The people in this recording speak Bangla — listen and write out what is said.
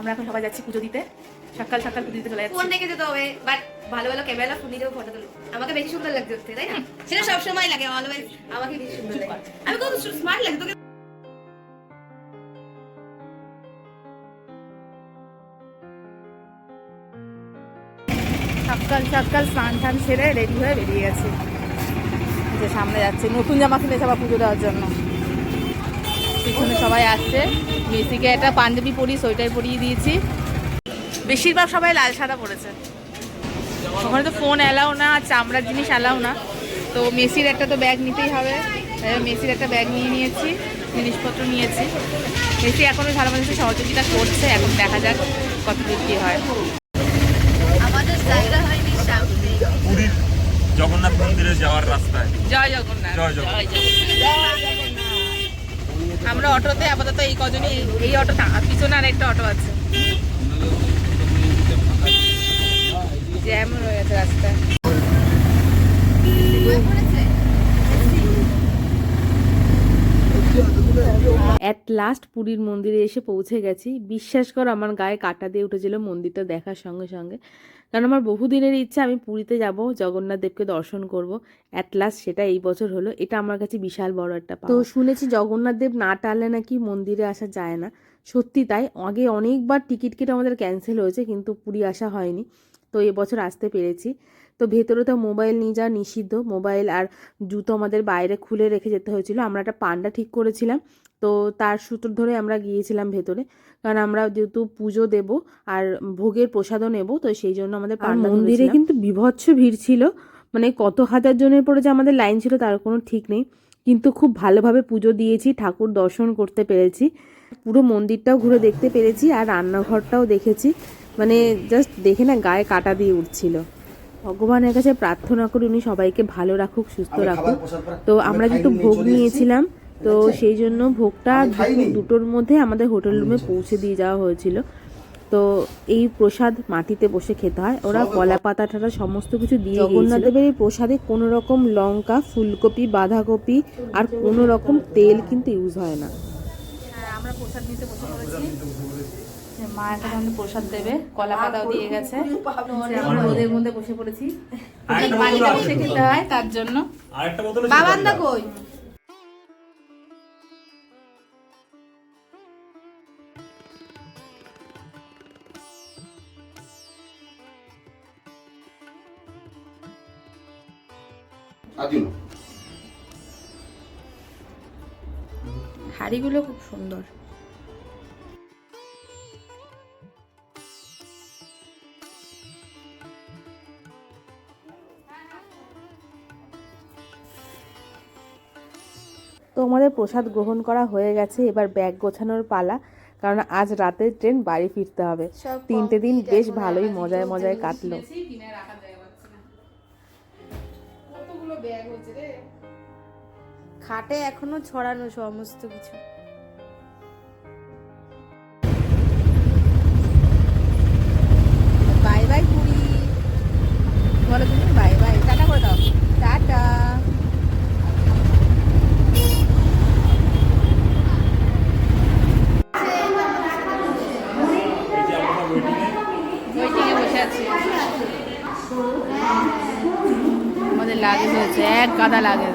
আমরা এখন সবাই যাচ্ছি পুজো দিতে। সকাল সকাল পুজো দিতে চলে যাচ্ছি। ফোন রেখে যেতে হবে বাট ভালো ভালো ক্যামেরা ফোন দিয়েও ফটো তুলো আমাকে বেশি সুন্দর লাগছে দেখতে তাই না? সেটা সব সময় লাগে অলওয়েজ আমাকে বেশি সুন্দর লাগে। আমি কত স্মার্ট লাগে তোকে সকাল সকাল স্নান টান সেরে রেডি হয়ে বেরিয়ে গেছি। যে সামনে যাচ্ছে নতুন জামা কিনেছে আবার পুজো দেওয়ার জন্য। পিছনে সবাই আসছে। মেসিকে একটা পাঞ্জাবি পরি সোয়েটার পরিয়ে দিয়েছি। বেশিরভাগ সবাই লাল সাদা পরেছে। ওখানে তো ফোন অ্যালাও না আর চামড়ার জিনিস অ্যালাও না। তো মেসির একটা তো ব্যাগ নিতেই হবে। মেসির একটা ব্যাগ নিয়ে নিয়েছি জিনিসপত্র নিয়েছি। মেসি এখনও ভালো মানুষের সহযোগিতা করছে এখন দেখা যাক কত দূর কী হয়। আমাদের জায়গা হয়নি পুরীর জগন্নাথ মন্দিরে যাওয়ার রাস্তায়। জয় জগন্নাথ। জয় জগন্নাথ। আমরা অটোতে আপাতত এই কজনই এই অটো পিছনে আর একটা অটো আছে। জ্যাম রয়েছে রাস্তায়। অ্যাট লাস্ট পুরীর মন্দিরে এসে পৌঁছে গেছি। বিশ্বাস কর, আমার গায়ে কাটা দিয়ে উঠেছিল মন্দিরটা দেখার সঙ্গে সঙ্গে। কারণ আমার বহুদিনের ইচ্ছা, আমি পুরীতে যাব, জগন্নাথ দেবকে দর্শন করব। অ্যাট লাস্ট সেটা এই বছর হলো, এটা আমার কাছে বিশাল বড় একটা তো শুনেছি জগন্নাথ দেব না টানলে নাকি মন্দিরে আসা যায় না। সত্যি তাই, আগে অনেকবার টিকিট কেটে আমাদের ক্যান্সেল হয়েছে, কিন্তু পুরী আসা হয়নি। তো এবছর আসতে পেরেছি। তো ভেতরে তো মোবাইল নিয়ে যাওয়া নিষিদ্ধ। মোবাইল আর জুতো আমাদের বাইরে খুলে রেখে যেতে হয়েছিল। আমরা একটা পান্ডা ঠিক করেছিলাম। তো তার সূত্র ধরে আমরা গিয়েছিলাম ভেতরে। কারণ আমরা যেহেতু পুজো দেব আর ভোগের প্রসাদও নেব তো সেই জন্য আমাদের পান্ডা মন্দিরে কিন্তু বিভৎস ভিড় ছিল। মানে কত হাজার জনের পরে যে আমাদের লাইন ছিল তার কোনো ঠিক নেই। কিন্তু খুব ভালোভাবে পুজো দিয়েছি ঠাকুর দর্শন করতে পেরেছি। পুরো মন্দিরটাও ঘুরে দেখতে পেরেছি আর রান্নাঘরটাও দেখেছি। মানে জাস্ট দেখে না গায়ে কাটা দিয়ে উঠছিল। ভগবানের কাছে প্রার্থনা করি উনি সবাইকে ভালো রাখুক সুস্থ রাখুক। তো আমরা যেহেতু ভোগ নিয়েছিলাম তো সেই জন্য ভোগটা দুটোর মধ্যে আমাদের হোটেল রুমে পৌঁছে দিয়ে যাওয়া হয়েছিল। তো এই প্রসাদ মাটিতে বসে খেতে হয়। ওরা কলা পাতা টাতা সমস্ত কিছু দিয়ে জগন্নাথ দেবের এই প্রসাদে কোনো রকম লঙ্কা ফুলকপি বাঁধাকপি আর কোনো রকম তেল কিন্তু ইউজ হয় না। হ্যাঁ আমরা প্রসাদ নিতে বসে পড়েছি। মা একটা আমাদের প্রসাদ দেবে কলা পাতাও দিয়ে গেছে। আমরা রোদের মধ্যে বসে পড়েছি। বোতল বসে খেতে হয় তার জন্য। আরেকটা বোতল বাবান্দা কই? হাড়িগুলো খুব সুন্দর। আমাদের প্রসাদ গ্রহণ করা হয়ে গেছে এবার ব্যাগ গোছানোর পালা কারণ আজ রাতের ট্রেন বাড়ি ফিরতে হবে। তিনটে দিন বেশ ভালোই মজায় মজায় কাটলো। খাটে এখনও ছড়ানো সমস্ত কিছু। হয়েছে এক গাদা লাগেজ